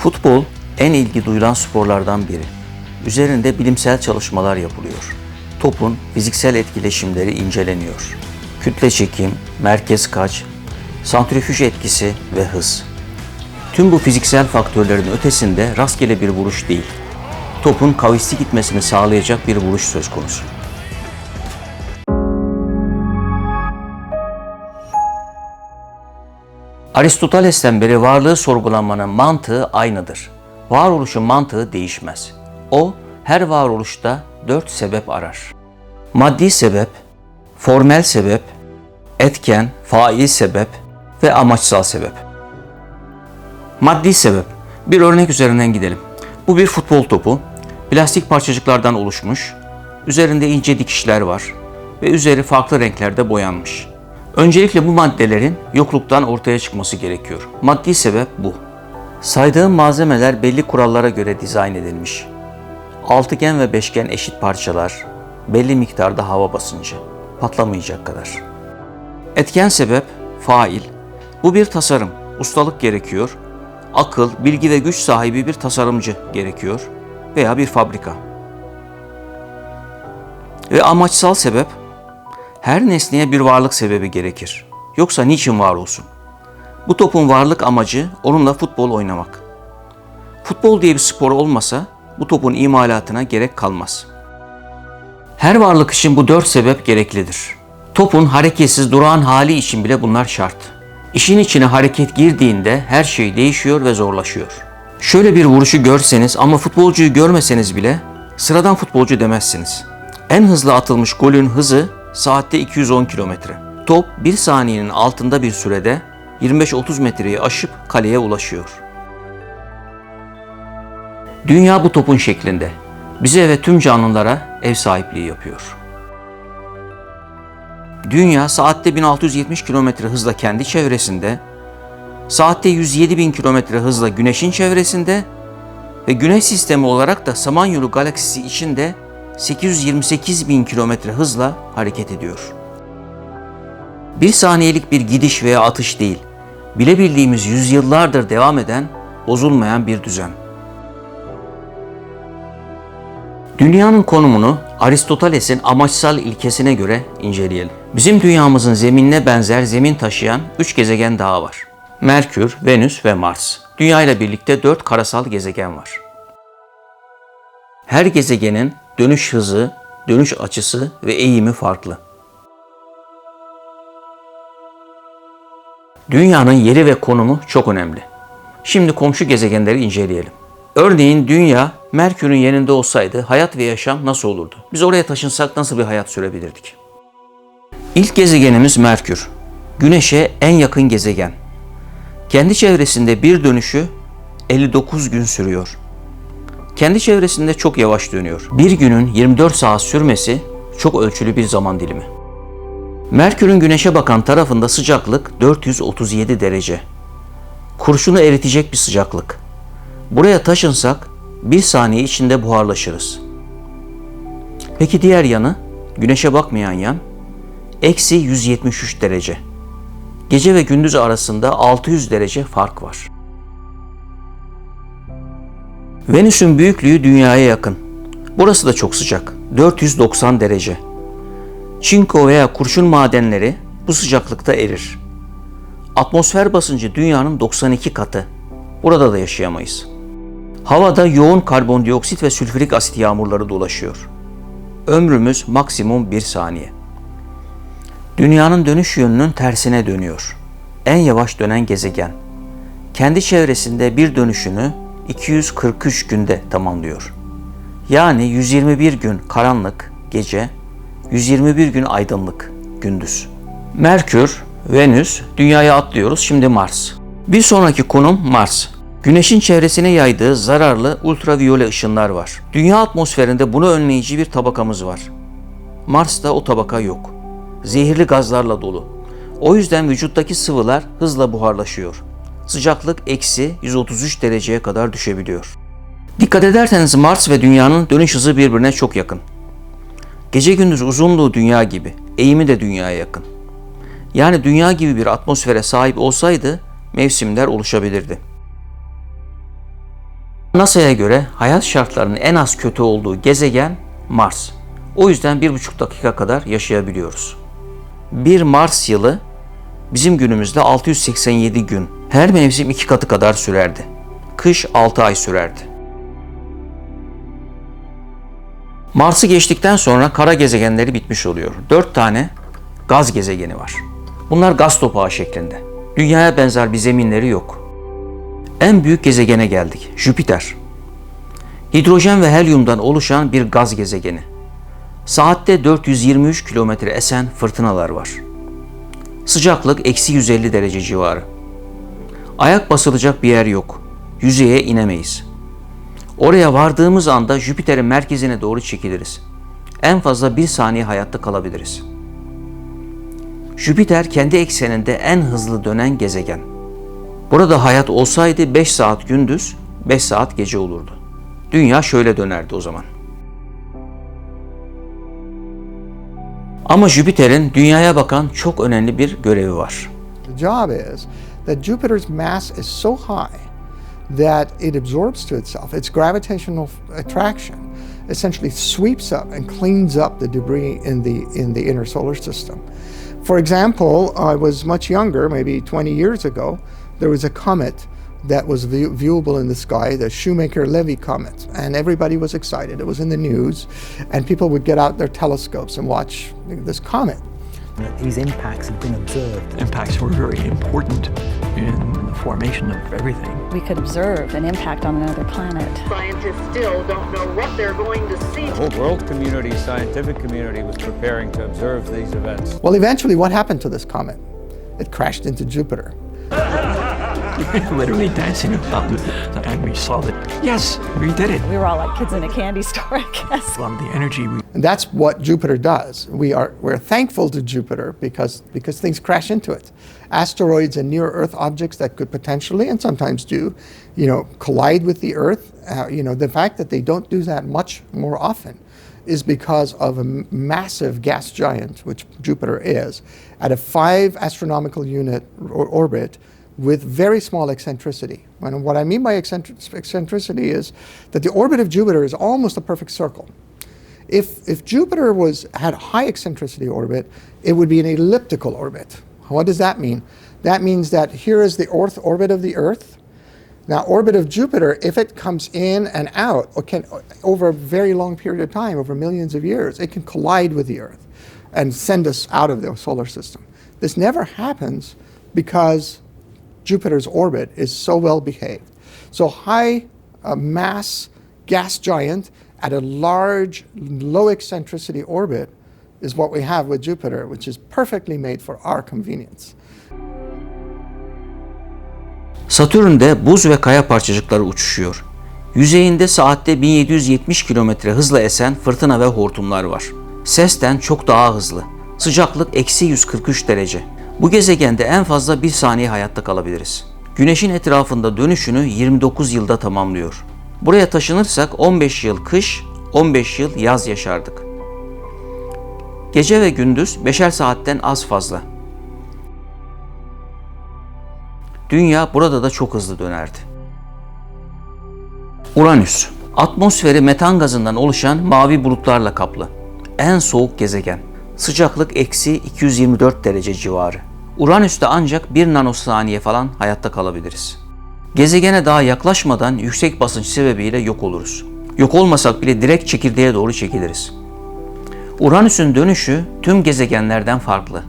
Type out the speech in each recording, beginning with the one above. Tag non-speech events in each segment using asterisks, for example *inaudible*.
Futbol en ilgi duyulan sporlardan biri. Üzerinde bilimsel çalışmalar yapılıyor. Topun fiziksel etkileşimleri inceleniyor. Kütle çekim, merkez kaç, santrifüj etkisi ve hız. Tüm bu fiziksel faktörlerin ötesinde rastgele bir vuruş değil. Topun kavisli gitmesini sağlayacak bir vuruş söz konusu. Aristoteles'ten beri varlığı sorgulanmanın mantığı aynıdır. Varoluşun mantığı değişmez. O her varoluşta dört sebep arar. Maddi sebep, formel sebep, etken, fail sebep ve amaçsal sebep. Maddi sebep. Bir örnek üzerinden gidelim. Bu bir futbol topu. Plastik parçacıklardan oluşmuş. Üzerinde ince dikişler var ve üzeri farklı renklerde boyanmış. Öncelikle bu maddelerin yokluktan ortaya çıkması gerekiyor. Maddi sebep bu. Saydığım malzemeler belli kurallara göre dizayn edilmiş. Altıgen ve beşgen eşit parçalar, belli miktarda hava basıncı, patlamayacak kadar. Etken sebep, fail. Bu bir tasarım, ustalık gerekiyor. Akıl, bilgi ve güç sahibi bir tasarımcı gerekiyor veya bir fabrika. Ve amaçsal sebep, her nesneye bir varlık sebebi gerekir. Yoksa niçin var olsun? Bu topun varlık amacı onunla futbol oynamak. Futbol diye bir spor olmasa bu topun imalatına gerek kalmaz. Her varlık için bu dört sebep gereklidir. Topun hareketsiz durağan hali için bile bunlar şart. İşin içine hareket girdiğinde her şey değişiyor ve zorlaşıyor. Şöyle bir vuruşu görseniz ama futbolcuyu görmeseniz bile sıradan futbolcu demezsiniz. En hızlı atılmış golün hızı saatte 210 kilometre. Top 1 saniyenin altında bir sürede 25-30 metreyi aşıp kaleye ulaşıyor. Dünya bu topun şeklinde. Bize ve tüm canlılara ev sahipliği yapıyor. Dünya saatte 1670 kilometre hızla kendi çevresinde, saatte 107 bin kilometre hızla güneşin çevresinde ve güneş sistemi olarak da Samanyolu galaksisi içinde 828 bin kilometre hızla hareket ediyor. Bir saniyelik bir gidiş veya atış değil, bilebildiğimiz yüzyıllardır devam eden, bozulmayan bir düzen. Dünyanın konumunu Aristoteles'in amaçsal ilkesine göre inceleyelim. Bizim dünyamızın zeminine benzer zemin taşıyan üç gezegen daha var. Merkür, Venüs ve Mars. Dünya ile birlikte dört karasal gezegen var. Her gezegenin dönüş hızı, dönüş açısı ve eğimi farklı. Dünyanın yeri ve konumu çok önemli. Şimdi komşu gezegenleri inceleyelim. Örneğin Dünya Merkür'ün yerinde olsaydı hayat ve yaşam nasıl olurdu? Biz oraya taşınsak nasıl bir hayat sürebilirdik? İlk gezegenimiz Merkür. Güneş'e en yakın gezegen. Kendi çevresinde bir dönüşü 59 gün sürüyor. Kendi çevresinde çok yavaş dönüyor. Bir günün 24 saat sürmesi çok ölçülü bir zaman dilimi. Merkür'ün güneşe bakan tarafında sıcaklık 437 derece. Kurşunu eritecek bir sıcaklık. Buraya taşınsak bir saniye içinde buharlaşırız. Peki diğer yanı, güneşe bakmayan yan, eksi 173 derece. Gece ve gündüz arasında 600 derece fark var. Venüs'ün büyüklüğü dünyaya yakın. Burası da çok sıcak. 490 derece. Çinko veya kurşun madenleri bu sıcaklıkta erir. Atmosfer basıncı dünyanın 92 katı. Burada da yaşayamayız. Havada yoğun karbondioksit ve sülfürik asit yağmurları dolaşıyor. Ömrümüz maksimum bir saniye. Dünyanın dönüş yönünün tersine dönüyor. En yavaş dönen gezegen. Kendi çevresinde bir dönüşünü 243 günde tamamlıyor. Yani 121 gün karanlık gece, 121 gün aydınlık gündüz. Merkür, Venüs, Dünya'ya atlıyoruz. Şimdi Mars. Bir sonraki konum Mars. Güneşin çevresine yaydığı zararlı ultraviyole ışınlar var. Dünya atmosferinde bunu önleyici bir tabakamız var. Mars'ta o tabaka yok. Zehirli gazlarla dolu. O yüzden vücuttaki sıvılar hızla buharlaşıyor. Sıcaklık eksi 133 dereceye kadar düşebiliyor. Dikkat ederseniz Mars ve Dünya'nın dönüş hızı birbirine çok yakın. Gece gündüz uzunluğu Dünya gibi, eğimi de Dünya'ya yakın. Yani Dünya gibi bir atmosfere sahip olsaydı mevsimler oluşabilirdi. NASA'ya göre hayat şartlarının en az kötü olduğu gezegen Mars. O yüzden bir buçuk dakika kadar yaşayabiliyoruz. Bir Mars yılı bizim günümüzde 687 gün. Her mevsim iki katı kadar sürerdi. Kış 6 ay sürerdi. Mars'ı geçtikten sonra kara gezegenleri bitmiş oluyor. 4 tane gaz gezegeni var. Bunlar gaz topağı şeklinde. Dünyaya benzer bir zeminleri yok. En büyük gezegene geldik. Jüpiter. Hidrojen ve helyumdan oluşan bir gaz gezegeni. Saatte 423 kilometre esen fırtınalar var. Sıcaklık eksi 150 derece civarı. Ayak basılacak bir yer yok. Yüzeye inemeyiz. Oraya vardığımız anda Jüpiter'in merkezine doğru çekiliriz. En fazla bir saniye hayatta kalabiliriz. Jüpiter kendi ekseninde en hızlı dönen gezegen. Burada hayat olsaydı 5 saat gündüz, 5 saat gece olurdu. Dünya şöyle dönerdi o zaman. Ama Jüpiter'in dünyaya bakan çok önemli bir görevi var. Job is that Jupiter's mass is so high that it absorbs to itself its gravitational attraction essentially sweeps up and cleans up the debris in the in the inner solar system. For example, I was much younger, maybe 20 years ago, there was a comet that was view- viewable in the sky, the Shoemaker-Levy comet, and everybody was excited. It was in the news, and people would get out their telescopes and watch this comet. These impacts have been observed. impacts were very important in the formation of everything. we could observe an impact on another planet. Scientists still don't know what they're going to see. The whole world community, scientific community, was preparing to observe these events. Well, eventually, what happened to this comet? It crashed into Jupiter. *laughs* *laughs* Literally dancing about it. And we saw that, yes, we did it. We were all like kids in a candy store, I guess. From the energy we And that's what Jupiter does. We are we're thankful to Jupiter because because things crash into it. Asteroids and near Earth objects that could potentially and sometimes do, you know, collide with the Earth. Uh, you know, the fact that they don't do that much more often is because of a m- massive gas giant, which Jupiter is, at a five astronomical unit or- orbit with very small eccentricity. And what I mean by eccentric- eccentricity is that the orbit of Jupiter is almost a perfect circle. If, if Jupiter was had a high eccentricity orbit, it would be an elliptical orbit. What does that mean? That means that here is the orth orbit of the Earth. Now, orbit of Jupiter, if it comes in and out, over a very long period of time, over millions of years, it can collide with the Earth and send us out of the solar system. This never happens because Jupiter's orbit is so well behaved. So high uh, mass gas giant at a large, low eccentricity orbit is what we have with Jupiter, which is perfectly made for our convenience. Satürn'de buz ve kaya parçacıkları uçuşuyor. Yüzeyinde saatte 1770 kilometre hızla esen fırtına ve hortumlar var. Sesten çok daha hızlı. Sıcaklık eksi 143 derece. Bu gezegende en fazla bir saniye hayatta kalabiliriz. Güneşin etrafında dönüşünü 29 yılda tamamlıyor. Buraya taşınırsak 15 yıl kış, 15 yıl yaz yaşardık. Gece ve gündüz beşer saatten az fazla. Dünya burada da çok hızlı dönerdi. Uranüs, atmosferi metan gazından oluşan mavi bulutlarla kaplı. En soğuk gezegen. Sıcaklık eksi 224 derece civarı. Uranüs'te ancak bir nanosaniye falan hayatta kalabiliriz. Gezegene daha yaklaşmadan yüksek basınç sebebiyle yok oluruz. Yok olmasak bile direkt çekirdeğe doğru çekiliriz. Uranüs'ün dönüşü tüm gezegenlerden farklı.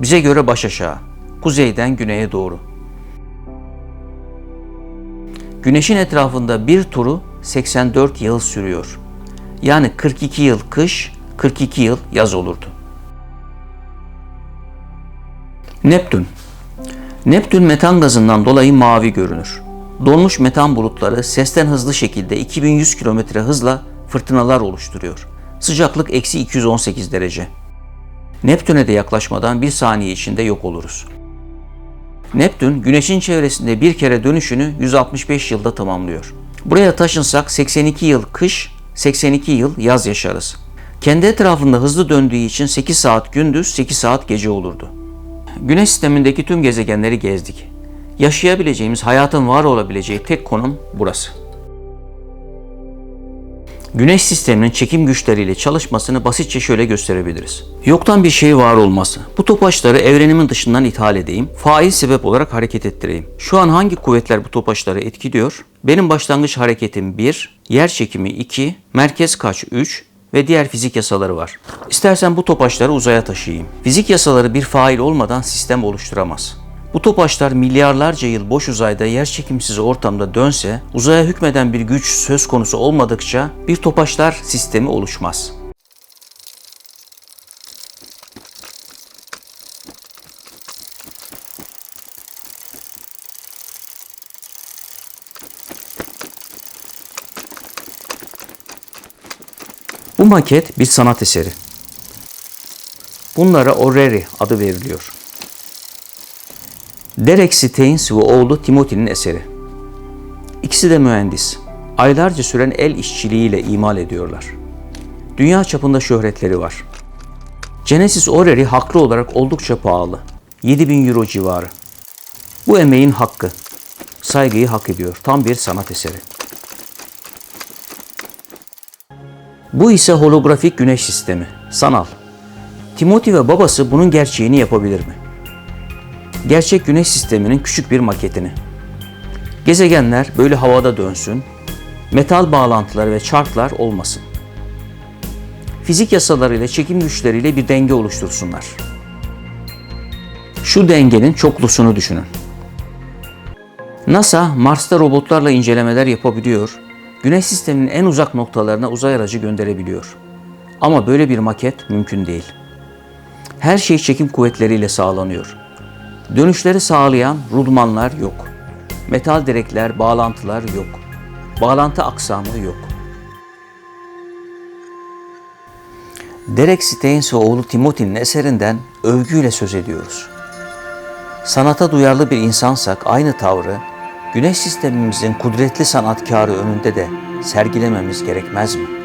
Bize göre baş aşağı, kuzeyden güneye doğru. Güneşin etrafında bir turu 84 yıl sürüyor. Yani 42 yıl kış, 42 yıl yaz olurdu. Neptün Neptün metan gazından dolayı mavi görünür. Donmuş metan bulutları sesten hızlı şekilde 2100 km hızla fırtınalar oluşturuyor. Sıcaklık eksi 218 derece. Neptün'e de yaklaşmadan bir saniye içinde yok oluruz. Neptün, Güneş'in çevresinde bir kere dönüşünü 165 yılda tamamlıyor. Buraya taşınsak 82 yıl kış, 82 yıl yaz yaşarız. Kendi etrafında hızlı döndüğü için 8 saat gündüz, 8 saat gece olurdu. Güneş sistemindeki tüm gezegenleri gezdik. Yaşayabileceğimiz, hayatın var olabileceği tek konum burası. Güneş sisteminin çekim güçleriyle çalışmasını basitçe şöyle gösterebiliriz. Yoktan bir şey var olması. Bu topaçları evrenimin dışından ithal edeyim. Fail sebep olarak hareket ettireyim. Şu an hangi kuvvetler bu topaçları etkiliyor? Benim başlangıç hareketim 1, yer çekimi 2, merkez kaç 3 ve diğer fizik yasaları var. İstersen bu topaçları uzaya taşıyayım. Fizik yasaları bir fail olmadan sistem oluşturamaz. Bu topaçlar milyarlarca yıl boş uzayda yerçekimsiz ortamda dönse, uzaya hükmeden bir güç söz konusu olmadıkça bir topaçlar sistemi oluşmaz. Bu maket bir sanat eseri. Bunlara Orrery adı veriliyor. Derek Steins ve oğlu Timothy'nin eseri. İkisi de mühendis. Aylarca süren el işçiliğiyle imal ediyorlar. Dünya çapında şöhretleri var. Genesis Orrery haklı olarak oldukça pahalı. 7000 euro civarı. Bu emeğin hakkı. Saygıyı hak ediyor. Tam bir sanat eseri. Bu ise holografik güneş sistemi. Sanal. Timothy ve babası bunun gerçeğini yapabilir mi? gerçek güneş sisteminin küçük bir maketini. Gezegenler böyle havada dönsün, metal bağlantıları ve çarklar olmasın. Fizik yasalarıyla çekim güçleriyle bir denge oluştursunlar. Şu dengenin çoklusunu düşünün. NASA Mars'ta robotlarla incelemeler yapabiliyor, Güneş sisteminin en uzak noktalarına uzay aracı gönderebiliyor. Ama böyle bir maket mümkün değil. Her şey çekim kuvvetleriyle sağlanıyor. Dönüşleri sağlayan rudmanlar yok. Metal direkler, bağlantılar yok. Bağlantı aksamı yok. Derek Steins ve oğlu Timothy'nin eserinden övgüyle söz ediyoruz. Sanata duyarlı bir insansak aynı tavrı güneş sistemimizin kudretli sanatkarı önünde de sergilememiz gerekmez mi?